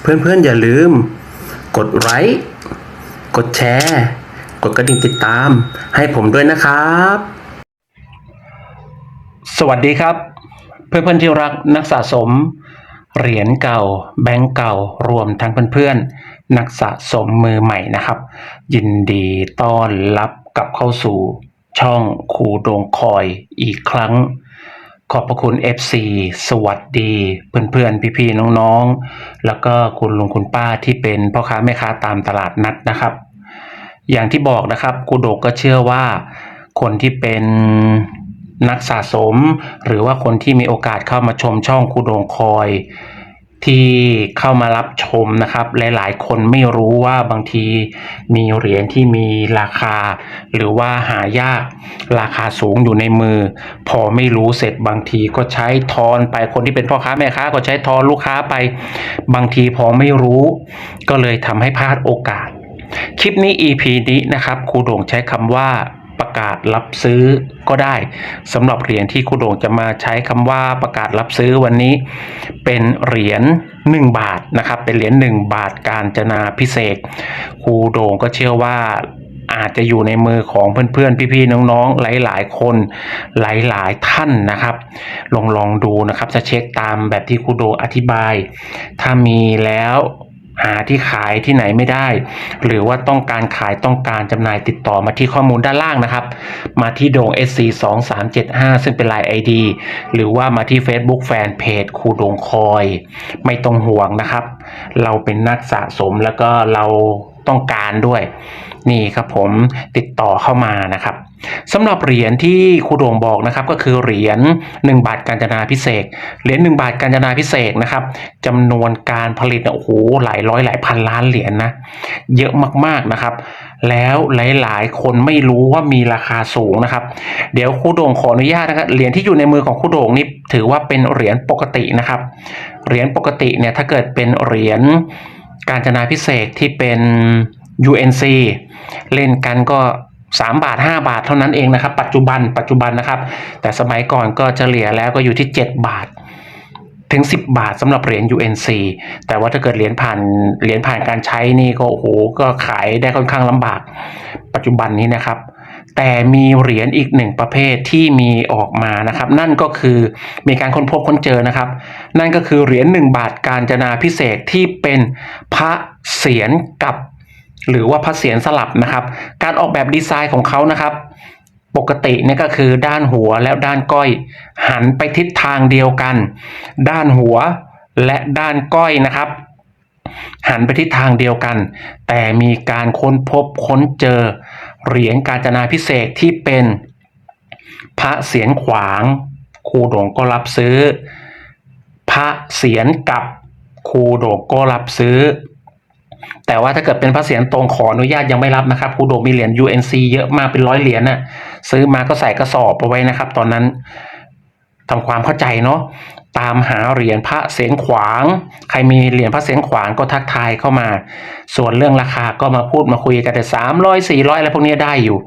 เพื่อนๆอย่าลืม กดไลค์กดแชร์ กดกระดิ่งติดตาม ให้ผมด้วยนะครับ สวัสดีครับ เพื่อนๆที่รักนักสะสม เหรียญเก่า แบงก์เก่ารวมทั้งเพื่อนๆนักสะสมมือใหม่นะครับ ยินดีต้อนรับกลับเข้าสู่ช่องครูโดงคอยอีกครั้ง ขอบพระคุณ FC สวัสดีเพื่อนๆ พี่ๆ น้องๆ แล้วก็คุณลุงคุณป้าที่เป็นพ่อค้าแม่ค้าตามตลาดนัดนะครับ อย่างที่บอกนะครับกูโดกก็เชื่อว่าคนที่เป็นนักสะสม หรือว่าคนที่มีโอกาสเข้ามาชมช่องคูโดงคอย ที่เข้ามารับชมนะครับ หลายๆ คนไม่รู้ว่าบางทีมีเหรียญที่มีราคา หรือว่าหายากราคาสูงอยู่ในมือ พอไม่รู้เสร็จบางทีก็ใช้ทอนไปคนที่เป็นพ่อค้าแม่ค้าก็ใช้ทอนลูกค้าไป บางทีพอไม่รู้ ก็เลยทำให้พลาดโอกาส คลิปนี้ EP นี้นะครับครูโด่งใช้คำว่า ประกาศรับซื้อก็ได้สำหรับเหรียญที่ครูโด่งจะมาใช้คำว่าประกาศรับซื้อวันนี้ เป็นเหรียญ1 บาทนะครับ เป็นเหรียญ1บาทการจนาพิเศษครูโด่งก็เชื่อว่าอาจจะอยู่ในมือของเพื่อนๆ พี่ๆ น้องๆ หลายๆ คนหลายๆ ท่านนะครับ ลองลองดูนะครับจะเช็คตามแบบที่ครูโดอธิบาย ถ้ามีแล้ว หาที่ขายที่ไหนไม่ได้ หรือว่าต้องการขายต้องการจำหน่ายติดต่อมาที่ข้อมูลด้านล่างนะครับ มาที่โดง SC 2 3 7 5ซึ่งเป็นไลน์ ID หรือว่ามาที่ Facebook Fanpage ครูโดงคอย ไม่ต้องห่วงนะครับ เราเป็นนักสะสมแล้วก็เราต้องการด้วย นี่ครับผมติดต่อเข้ามานะครับ สำหรับเหรียญที่ครูโด่งบอกนะครับก็คือเหรียญ1 บาทการจนาพิเศษเหรียญ1บาทการจนาพิเศษนะครับจำนวนการผลิตเนี่ยโอ้โหหลายร้อยหลายพันล้านเหรียญนะเยอะมากๆนะครับ แล้วหลายๆ คนไม่รู้ว่ามีราคาสูงนะครับ เดี๋ยวครูโด่งขออนุญาตนะครับเหรียญที่อยู่ในมือของครูโด่งนี่ถือว่าเป็นเหรียญปกตินะครับเหรียญปกติเนี่ยถ้าเกิดเป็นเหรียญการจนาพิเศษที่เป็น UNC เล่นกันก็ 3 บาท 5 บาทเท่านั้นเองนะครับ ปัจจุบันปัจจุบันนะครับ แต่สมัยก่อนก็เฉลี่ยแล้วก็อยู่ที่ 7 บาทถึง 10 บาทสำหรับเหรียญ UNC แต่ว่าถ้าเกิดเหรียญผ่านเหรียญผ่านการใช้นี่ก็โอ้โหก็ขายได้ค่อนข้างลำบาก ปัจจุบันนี้นะครับ แต่มีเหรียญอีกหนึ่งประเภทที่มีออกมานะครับ นั่นก็คือมีการค้นพบค้นเจอนะครับ นั่นก็คือเหรียญ1บาทการจนาพิเศษที่เป็นพระเศียรกับ หรือว่าพระเศียรสลับนะครับ การออกแบบดีไซน์ของเขานะครับ ปกติเนี่ยก็คือด้านหัวและด้านก้อย หันไปทิศทางเดียวกัน ด้านหัวและด้านก้อยนะครับ หันไปทิศทางเดียวกัน แต่มีการค้นพบค้นเจอ เหรียญกาญจนาพิเศษที่เป็นพระเศียรขวางครูโด่งก็รับซื้อ พระเศียรกับครูโด่งก็รับซื้อ แต่ว่าถ้าเกิดเป็นพระเศียรตรงขออนุญาตยังไม่รับนะครับครูโดมมีเหรียญ UNC เยอะมากเป็นร้อยเหรียญน่ะซื้อมาก็ใส่กระสอบเอาไว้นะครับ ตอนนั้นทำความเข้าใจเนาะตามหาเหรียญพระเศียรขวาง ใครมีเหรียญพระเศียรขวางก็ทักทายเข้ามา ส่วนเรื่องราคาก็มาพูดมาคุยกันแต่สามร้อยสี่ร้อยอะไรพวกนี้ได้อยู่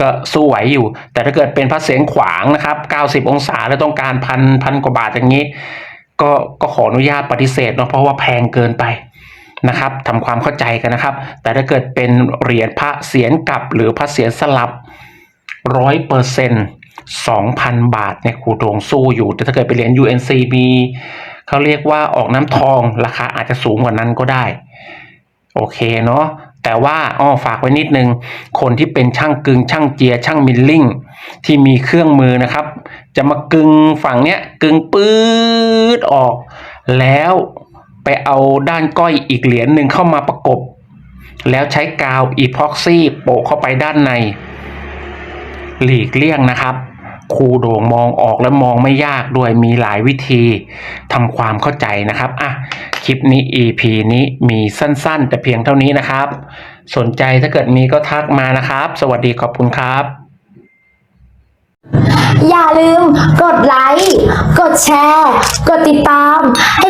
ก็สู้ไหวอยู่ แต่ถ้าเกิดเป็นพระเศียรขวางนะครับเก้าสิบองศาแล้วต้องการพันพันกว่าบาทอย่างนี้ ก็ก็ขออนุญาตปฏิเสธเนาะเพราะว่าแพงเกินไป นะครับทำความเข้าใจกันนะครับ แต่ถ้าเกิดเป็นเหรียญพระเศียรกลับหรือพระเศียรสลับร้อยเปอร์เซ็นต์สองพันบาทเนี่ยครูโดงสู้อยู่ แต่ถ้าเกิดเป็นเหรียญ UNC มีเขาเรียกว่าออกน้ำทองราคาอาจจะสูงกว่านั้นก็ได้ โอเคเนาะแต่ว่าอ้อฝากไว้นิดนึง คนที่เป็นช่างกึงช่างเจียช่างมิลลิ่ง ที่มีเครื่องมือนะครับ จะมากึงฝั่งเนี้ยกึงปื๊ดออก แล้ว ไปเอาด้านก้อยอีกเหรียญหนึ่งเข้ามาประกบ แล้วใช้กาวอีพ็อกซี่โปะเข้าไปด้านใน หลีกเลี่ยงนะครับครูโด่งมองออกและมองไม่ยากด้วยมีหลายวิธีทำความเข้าใจนะครับอะคลิปนี้ EP นี้มีสั้นๆ แต่เพียงเท่านี้นะครับ สนใจถ้าเกิดมีก็ทักมานะครับ สวัสดีขอบคุณครับ อย่าลืมกดไลค์ กดแชร์ กดติดตามให้